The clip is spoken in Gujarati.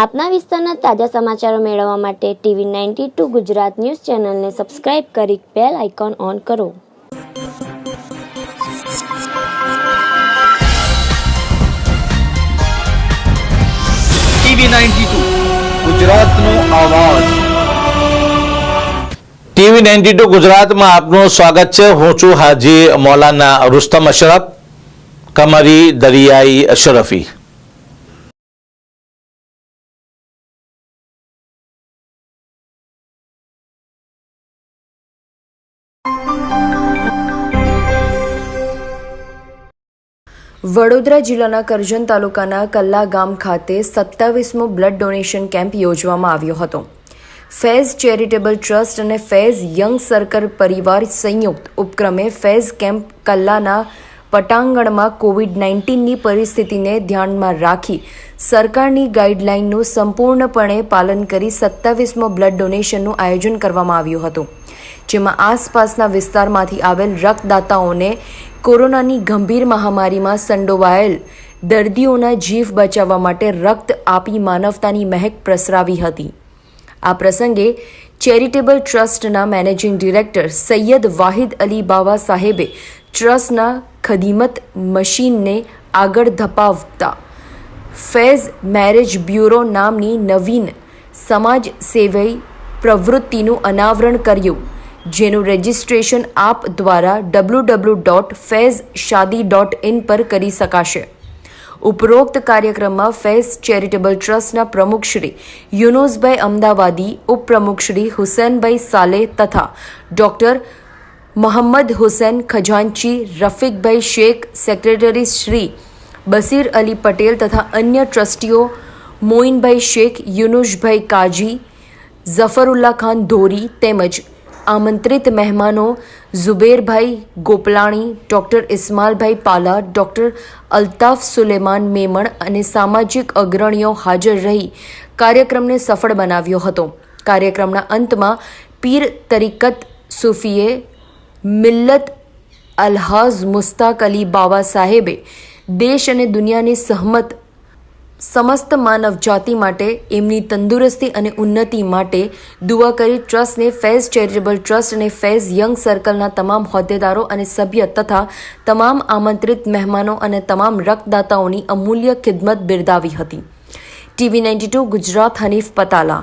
આપના વિસ્તારના તાજા સમાચારો મેળવવા માટે TV ninety two Gujarat news ચેનલને સબસ્ક્રાઇબ કરી બેલ આઇકોન ઓન કરો. ટીવી નાઇન્ટી ટુ ગુજરાતનો અવાજ ટીવી નાઇન્ટી ટુ ગુજરાતમાં આપનું સ્વાગત છે. હું છું હાજી મૌલાના રુસ્તમ અશરફ કમરી દરિયાઈ અશરફી. વડોદરા જિલ્લાના કરજણ તાલુકાના કલ્લા ગામ ખાતે સત્તાવીસમો બ્લડ ડોનેશન કેમ્પ યોજવામાં આવ્યો હતો. ફેઝ ચેરિટેબલ ટ્રસ્ટ અને ફેઝ યંગ સર્કલ પરિવાર સંયુક્ત ઉપક્રમે ફેઝ કેમ્પ કલ્લાના પટાંગણમાં કોવિડ નાઇન્ટીનની પરિસ્થિતિને ધ્યાનમાં રાખી સરકારની ગાઈડલાઇનનું સંપૂર્ણપણે પાલન કરી સત્તાવીસમો બ્લડ ડોનેશનનું આયોજન કરવામાં આવ્યું હતું. જેમાં આસપાસના વિસ્તારમાંથી આવેલ રક્તદાતાઓને કોરોનાની ગંભીર મહામારીમાં સંડોવાયેલ દર્દીઓના જીવ બચાવવા માટે રક્ત આપી માનવતાની મહેક પ્રસરાવી હતી. આ પ્રસંગે ચેરિટેબલ ટ્રસ્ટના મેનેજિંગ ડિરેક્ટર સૈયદ વાહિદ અલી બાવા સાહેબે ટ્રસ્ટના ખદીમત મશીનને આગળ ધપાવતા ફેઝ મેરેજ બ્યુરો નામની નવીન સમાજ સેવી પ્રવૃત્તિનું અનાવરણ કર્યું. જેનું રજિસ્ટ્રેશન આપ દ્વારા W W dot Faiz Shadi dot in પર કરી શકાશે. ઉપરોક્ત કાર્યક્રમમાં ફેઝ ચેરિટેબલ ટ્રસ્ટના પ્રમુખશ્રી યુનુસભાઈ અમદાવાદી ઉપપ્રમુખશ્રી હુસેનભાઈ સાલે તથા ડોક્ટર મોહમ્મદ હુસેન ખજાનચી, રફીકભાઈ શેખ, સેક્રેટરી શ્રી બસીર અલી પટેલ તથા અન્ય ટ્રસ્ટીઓ, મોઇનભાઈ શેખ યુનુષભાઈ કાજી ઝફરુલ્લા ખાન ધોરી તેમજ આમંત્રિત મહેમાનો ઝુબેરભાઈ ગોપલાણી, ડૉક્ટર ઇસ્માલભાઈ પાલા, ડૉક્ટર અલ્તાફ સુલેમાન મેમણ અને સામાજિક અગ્રણીઓ હાજર રહી કાર્યક્રમને સફળ બનાવ્યો હતો. કાર્યક્રમના અંતમાં પીર તરીકત સુફીએ મિલ્લત અલ્હાઝ મુસ્તાક અલી બાવા સાહેબે દેશ અને દુનિયાની સહમત સમસ્ત માનવ જાતિ માટે, એમની તંદુરસ્તી અને ઉન્નતિ માટે દુઆ કરી ટ્રસ્ટને ફેઝ ચેરિટેબલ ટ્રસ્ટ અને ફેઝ યંગ સર્કલના તમામ હોદ્દેદારો અને સભ્ય તથા તમામ આમંત્રિત મહેમાનો અને તમામ રક્તદાતાઓની અમૂલ્ય ખિદમત બિરદાવી હતી. TV ninety two Gujarat Hanif Patala